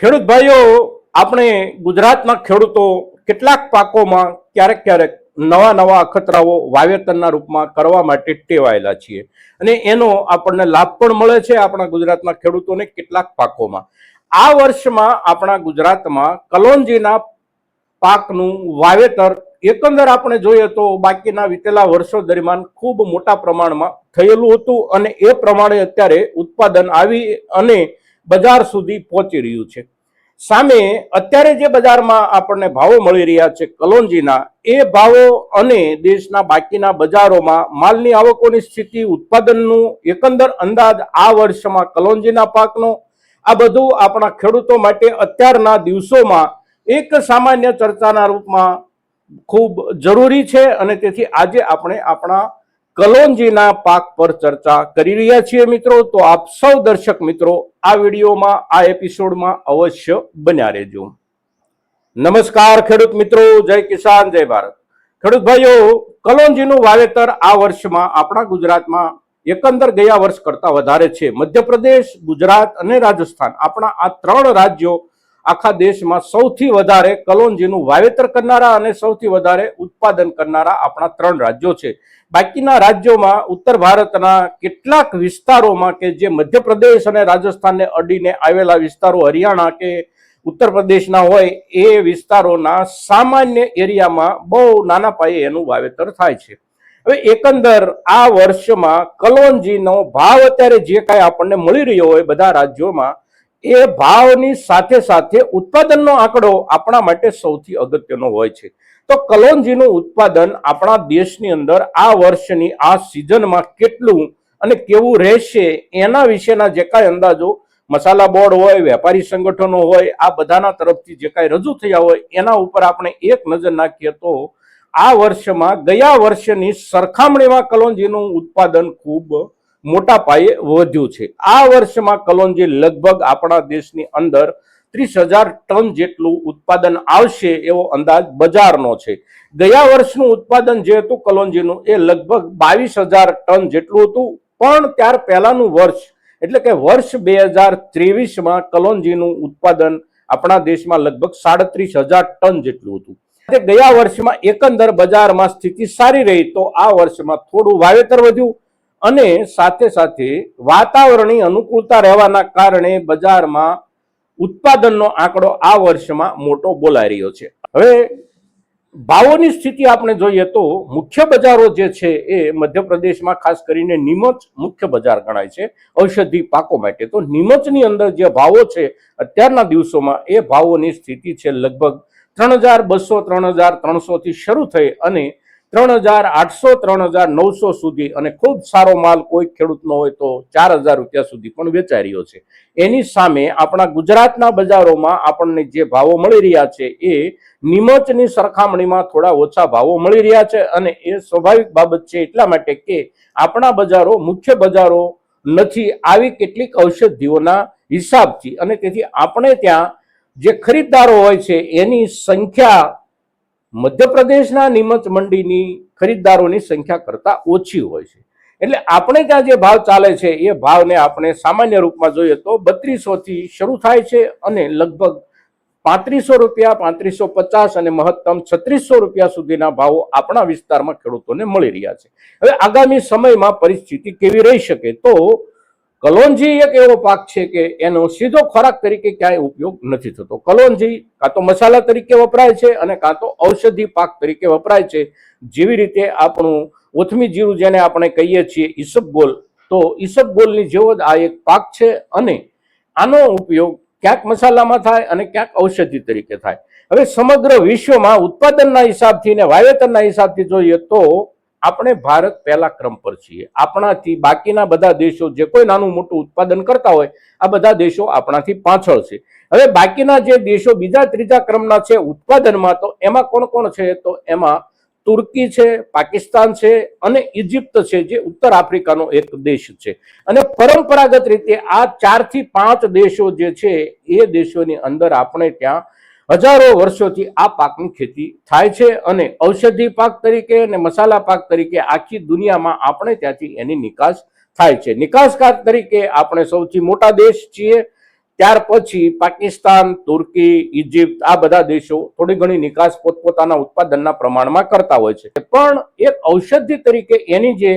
ખેડૂત ભાઈઓ, આપણે ગુજરાતમાં ખેડૂતો કેટલાક પાકોમાં ક્યારેક ક્યારેક નવા નવા અખતરાઓ વાવેતરના રૂપમાં કરવા માટે ટેવાયેલા છીએ. અને એનો આપણને લાભ પણ મળે છે આપણા ગુજરાતના ખેડૂતોને કેટલાક પાકોમાં. આ વર્ષમાં આપણા ગુજરાતમાં કલોંજીના પાકનું વાવેતર એકંદર આપણે જોઈએ તો બાકીના વીતેલા વર્ષો દરમિયાન ખૂબ મોટા પ્રમાણમાં થયેલું હતું અને એ પ્રમાણે અત્યારે ઉત્પાદન આવી અને બજાર સુધી પહોંચી રહ્યું છે. સામે અત્યારે જે બજારમાં આપણને ભાવો મળી રહ્યા છે કલોંજીના એ ભાવો અને દેશના બાકીના બજારોમાં માલની આવકોની સ્થિતિ, ઉત્પાદનનું એકંદર અંદાજ આ વર્ષમાં કલોંજીના પાકનો, આ બધું આપણા ખેડૂતો માટે અત્યારના દિવસોમાં એક સામાન્ય ચર્ચાના રૂપમાં ખૂબ જરૂરી છે અને તેથી આજે આપણે આપણા કલોંજીના પાક પર ચર્ચા કરી રહ્યા છીએ મિત્રો. તો આપ સૌ દર્શક મિત્રો, આ વિડીયોમાં, આ એપિસોડમાં અવશ્ય બન્યા રહેજો. નમસ્કાર ખેડૂત મિત્રો, જય કિસાન, જય ભારત. ખેડૂત ભાઈઓ કલોંજીનું વાવેતર આ વર્ષમાં આપણા ગુજરાતમાં એકંદર ગયા વર્ષ કરતા વધારે છે. મધ્યપ્રદેશ, ગુજરાત અને રાજસ્થાન, આપણા આ ત્રણ રાજ્યો આખા દેશમાં સૌથી વધારે કલોંજીનું વાવેતર કરનારા અને સૌથી વધારે ઉત્પાદન કરનારા આપણા ત્રણ રાજ્યો છે. બાકીના રાજ્યોમાં ઉત્તર ભારતના કેટલાક વિસ્તારોમાં કે જે મધ્યપ્રદેશ અને રાજસ્થાનને અડીને આવેલા વિસ્તારો, હરિયાણા કે ઉત્તર પ્રદેશના હોય, એ વિસ્તારોના સામાન્ય એરિયામાં બહુ નાના પાયે એનું વાવેતર થાય છે. હવે એકંદર આ વર્ષમાં કલોંજીનો ભાવ અત્યારે જે કાંઈ આપણને મળી રહ્યો હોય બધા રાજ્યોમાં એ ભાવની સાથે સાથે ઉત્પાદનનો આંકડો આપણા માટે સૌથી અગત્યનો હોય છે. તો કલોંજીનું ઉત્પાદન આપણા દેશની અંદર આ વર્ષની આ સિઝનમાં કેટલું અને કેવું રહેશે એના વિશેના જે કાંઈ અંદાજો મસાલા બોર્ડ હોય, વેપારી સંગઠનો હોય, આ બધાના તરફથી જે કાંઈ રજૂ થયા હોય એના ઉપર આપણે એક નજર નાખીએ તો આ વર્ષમાં ગયા વર્ષની સરખામણીમાં કલોંજીનું ઉત્પાદન ખૂબ મોટા પાયે વધ્યું છે. આ વર્ષમાં કલોંજી લગભગ આપણા દેશની અંદર ત્રીસ હજાર ટન જેટલું ઉત્પાદન આવશે એવો અંદાજ બજારનો છે. ગયા વર્ષનું ઉત્પાદન જે હતું કલોંજીનું એ લગભગ બાવીસ હજાર ટન જેટલું હતું. પણ ત્યાર પહેલાનું વર્ષ, એટલે કે વર્ષ બે હજાર ત્રેવીસમાં કલોંજીનું ઉત્પાદન આપણા દેશમાં લગભગ સાડત્રીસ હજાર ટન જેટલું હતું. ગયા વર્ષમાં એકંદર બજારમાં સ્થિતિ સારી રહી તો આ વર્ષમાં થોડું વાવેતર વધ્યું. અને સાથે સાથે વાતાવરણની અનુકૂળતા રહેવાના કારણે બજારમાં ઉત્પાદનનો આંકડો આ વર્ષમાં મોટો બોલાઈ રહ્યો છે. હવે ભાવોની સ્થિતિ આપણે જોઈએ તો મુખ્ય બજારો જે છે એ મધ્યપ્રદેશમાં ખાસ કરીને નીમચ મુખ્ય બજાર ગણાય છે. ઔષધિ, પાકો માટે. તો નીમચની અંદર જે ભાવો છે અત્યારના દિવસોમાં એ ભાવોની સ્થિતિ છે લગભગ ત્રણ હજાર બસો, ત્રણ હજાર ત્રણસો થી શરૂ થઈ અને ત્રણ હજાર આઠસો, ત્રણ હજાર નવસો સુધી અને ખૂબ સારો માલ કોઈ ખેડૂતનો હોય તો ચાર હજાર રૂપિયા સુધી પણ વેચાઈ રહ્યો છે. એની સામે આપણા ગુજરાતના બજારોમાં આપણને જે ભાવો મળી રહ્યા છે એ નિમચની સરખામણીમાં થોડા ઓછા ભાવો મળી રહ્યા છે અને એ સ્વાભાવિક બાબત છે એટલા માટે કે આપણા બજારો, મુખ્ય બજારો નથી, આવી કેટલીક ઔષધિઓના હિસાબથી અને તેથી આપણે ત્યાં જે ખરીદદારો હોય છે એની સંખ્યા મધ્યપ્રદેશના નિમત મંડીની ખરીદદારોની સંખ્યા કરતાં ઓછી હોય છે. એટલે આપણે ત્યાં જે ભાવ ચાલે છે, એ ભાવને આપણે સામાન્ય રૂપમાં જોઈએ તો બત્રીસોથી શરૂ થાય છે અને લગભગ પાંત્રીસો રૂપિયા, પાંત્રીસો પચાસ અને મહત્તમ છત્રીસો રૂપિયા સુધીના ભાવો આપણા વિસ્તારમાં ખેડૂતોને મળી રહ્યા છે. હવે આગામી સમયમાં પરિસ્થિતિ કેવી રહી શકે તો કલોંજી એક એવો પાક છે કે એનો સીધો ખોરાક તરીકે ક્યાંય ઉપયોગ નથી થતો. કલોંજી કાં તો મસાલા તરીકે વપરાય છે અને કાં તો ઔષધિ પાક તરીકે વપરાય છે. જેવી રીતે આપણું ઓથમી જીરું જેને આપણે કહીએ છીએ ઈસબગોલ તો ઈસબગોલની જેવો જ આ એક પાક છે અને આનો ઉપયોગ ક્યાંક મસાલામાં થાય અને ક્યાંક ઔષધિ તરીકે થાય. હવે સમગ્ર વિશ્વમાં ઉત્પાદનના હિસાબથી ને વાવેતરના હિસાબથી જોઈએ તો આપણે ભારત પહેલા ક્રમ પર છીએ. આપણાથી બાકીના બધા દેશો જે કોઈ નાનું મોટું ઉત્પાદન કરતા હોય, આ બધા દેશો આપણાથી પાછળ છે. હવે બાકીના જે દેશો બીજા ત્રીજા ક્રમના છે ઉત્પાદનમાં, તો એમાં કોણ કોણ છે? તો એમાં તુર્કી છે, પાકિસ્તાન છે અને ઇજિપ્ત છે, જે ઉત્તર આફ્રિકાનો એક દેશ છે. અને પરંપરાગત રીતે આ ચારથી પાંચ દેશો જે છે, એ દેશોની અંદર આપણે ત્યાં હજારો વર્ષોથી આ પાકની ખેતી થાય છે અને ઔષધિ પાક તરીકે અને મસાલા પાક તરીકે આખી દુનિયામાં આપણે ત્યાંથી એની નિકાસ થાય છે. નિકાસકાર તરીકે આપણે સૌથી મોટા દેશ છીએ. ત્યાર પછી પાકિસ્તાન, તુર્કી ઇજિપ્ત આ બધા દેશો થોડી ઘણી નિકાસ પોતપોતાના ઉત્પાદનના પ્રમાણમાં કરતા હોય છે. પણ એક ઔષધિ તરીકે એની જે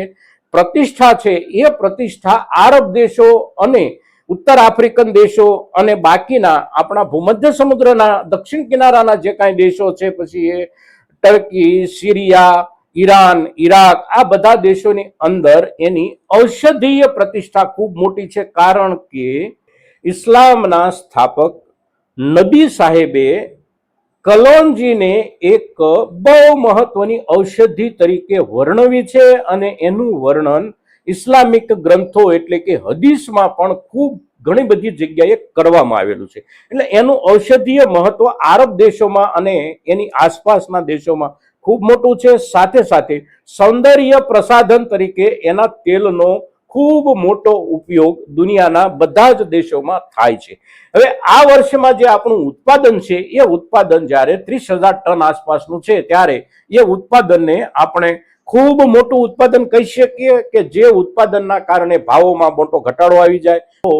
પ્રતિષ્ઠા છે, એ પ્રતિષ્ઠા આરબ દેશો અને ઉત્તર આફ્રિકન દેશો અને બાકીના આપણા ભૂમધ્ય સમુદ્રના દક્ષિણ કિનારાના જે કાંઈ દેશો છે, પછી એ ટર્કી, સિરિયા, ઈરાન, ઈરાક, આ બધા દેશોની અંદર એની ઔષધીય પ્રતિષ્ઠા ખૂબ મોટી છે, કારણ કે ઇસ્લામના સ્થાપક નબી સાહેબે કલોનજીને એક બહુ મહત્વની ઔષધિ તરીકે વર્ણવી છે અને એનું વર્ણન ઇસ્લામિક ગ્રંથો એટલે કે હદીસમાં પણ ખૂબ ઘણી બધી જગ્યાએ કરવામાં આવેલું છે. એટલે એનું ઔષધીય મહત્વ આરબ દેશોમાં અને એની આસપાસના દેશોમાં ખૂબ મોટું છે. સાથે સાથે સૌંદર્ય પ્રસાધન તરીકે એના તેલનો ખૂબ મોટો ઉપયોગ દુનિયાના બધા જ દેશોમાં થાય છે. હવે આ વર્ષમાં જે આપણું ઉત્પાદન છે, એ ઉત્પાદન જ્યારે ત્રીસ હજાર ટન આસપાસનું છે, ત્યારે એ ઉત્પાદનને આપણે ખૂબ મોટું ઉત્પાદન કહી શકીએ કે જે ઉત્પાદનના કારણે ભાવોમાં મોટો ઘટાડો આવી જાય. તો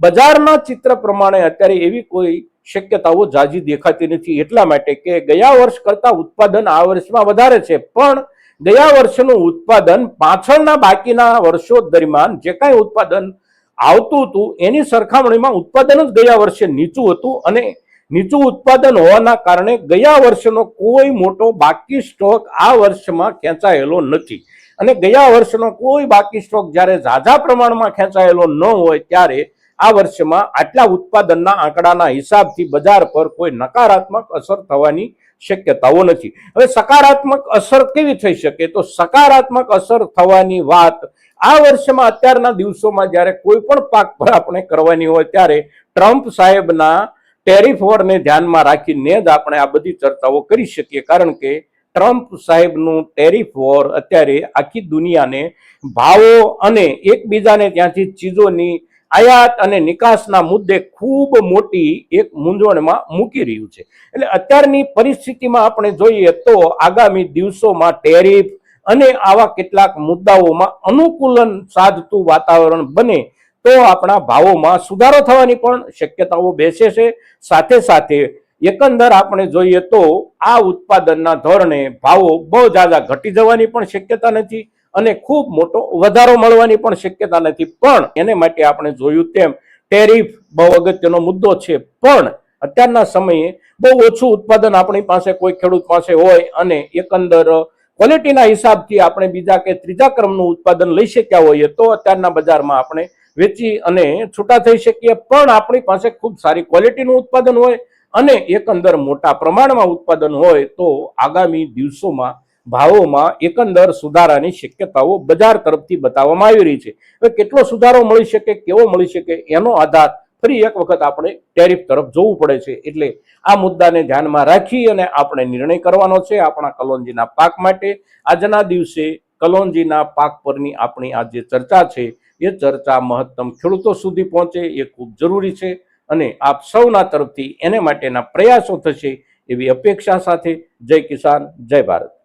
બજારના ચિત્ર પ્રમાણે અત્યારે એવી કોઈ શક્યતાઓ જાજી દેખાતી નથી. એટલા માટે કે ગયા વર્ષ કરતા ઉત્પાદન આ વર્ષમાં વધારે છે. પણ ગયા વર્ષનું ઉત્પાદન પાછળના બાકીના વર્ષો દરમિયાન જે કાંઈ ઉત્પાદન આવતું હતું, એની સરખામણીમાં ઉત્પાદન જ ગયા વર્ષે નીચું હતું અને નીચું ઉત્પાદન હોવાના કારણે ગયા વર્ષનો કોઈ મોટો બાકી સ્ટોક આ વર્ષમાં ખેંચાયેલો નથી. અને ગયા વર્ષનો કોઈ બાકી સ્ટોક જ્યારે ઝાઝા પ્રમાણમાં ખેંચાયેલો ન હોય ત્યારે આ વર્ષમાં આટલા ઉત્પાદનના આંકડાના હિસાબથી બજાર પર કોઈ નકારાત્મક અસર થવાની શક્યતાઓ નથી. હવે સકારાત્મક અસર કેવી થઈ શકે? તો સકારાત્મક અસર થવાની વાત આ વર્ષમાં અત્યારના દિવસોમાં જ્યારે કોઈ પણ પાક પર આપણે કરવાની હોય ત્યારે ટ્રમ્પ સાહેબના ટેરિફ વોરને ધ્યાનમાં રાખીને જ આપણે આ બધી ચર્ચાઓ કરી શકીએ. કારણ કે ટ્રમ્પ સાહેબનું ટેરિફ વોર અત્યારે આખી દુનિયાને ભાવો અને એકબીજાને ત્યાંથી ચીજોની આયાત અને નિકાસના મુદ્દે ખૂબ મોટી એક મૂંઝવણમાં મૂકી રહ્યું છે. એટલે અત્યારની પરિસ્થિતિમાં આપણે જોઈએ તો આગામી દિવસોમાં ટેરિફ અને આવા કેટલાક મુદ્દાઓમાં અનુકૂલન સાધતું વાતાવરણ બને તો આપણા ભાવોમાં સુધારો થવાની પણ શક્યતાઓ બેસે છે. સાથે સાથે એકંદર આપણે જોઈએ તો આ ઉત્પાદનના ધોરણે ભાવો બહુ જ્યાદા ઘટી જવાની પણ શક્યતા નથી અને ખૂબ મોટો વધારો મળવાની પણ શક્યતા નથી. પણ એને માટે આપણે જોયું તેમ ટેરિફ બહુ અગત્યનો મુદ્દો છે. પણ અત્યારના સમયે બહુ ઓછું ઉત્પાદન આપણી પાસે કોઈ ખેડૂત પાસે હોય અને એકંદર ક્વોલિટીના હિસાબથી આપણે બીજા કે ત્રીજા ક્રમનું ઉત્પાદન લઈ શક્યા હોઈએ તો અત્યારના બજારમાં આપણે વેચી અને છૂટા થઈ શકીએ, પણ આપણી પાસે ખૂબ સારી ક્વોલિટીનું ઉત્પાદન હોય અને એકંદર મોટા પ્રમાણમાં ઉત્પાદન હોય, તો આગામી દિવસોમાં ભાવોમાં એકંદર સુધારાની શક્યતાઓ બજાર તરફથી બતાવવામાં આવી રહી છે. હવે કેટલો સુધારો મળી શકે, કેવો મળી શકે, એનો આધાર ફરી એક વખત આપણે ટેરિફ તરફ જોવું પડે છે. એટલે આ મુદ્દાને ધ્યાનમાં રાખી અને આપણે નિર્ણય કરવાનો છે આપણા કલોંજીના પાક માટે. આજના દિવસે કલોંજીના પાક પરની આપણી આ જે ચર્ચા છે એ ચર્ચા મહત્તમ ખેડૂતો સુધી પહોંચે એ ખૂબ જરૂરી છે અને આપ સૌના તરફથી એને માટેના પ્રયાસો થશે એવી અપેક્ષા સાથે જય કિસાન, જય ભારત.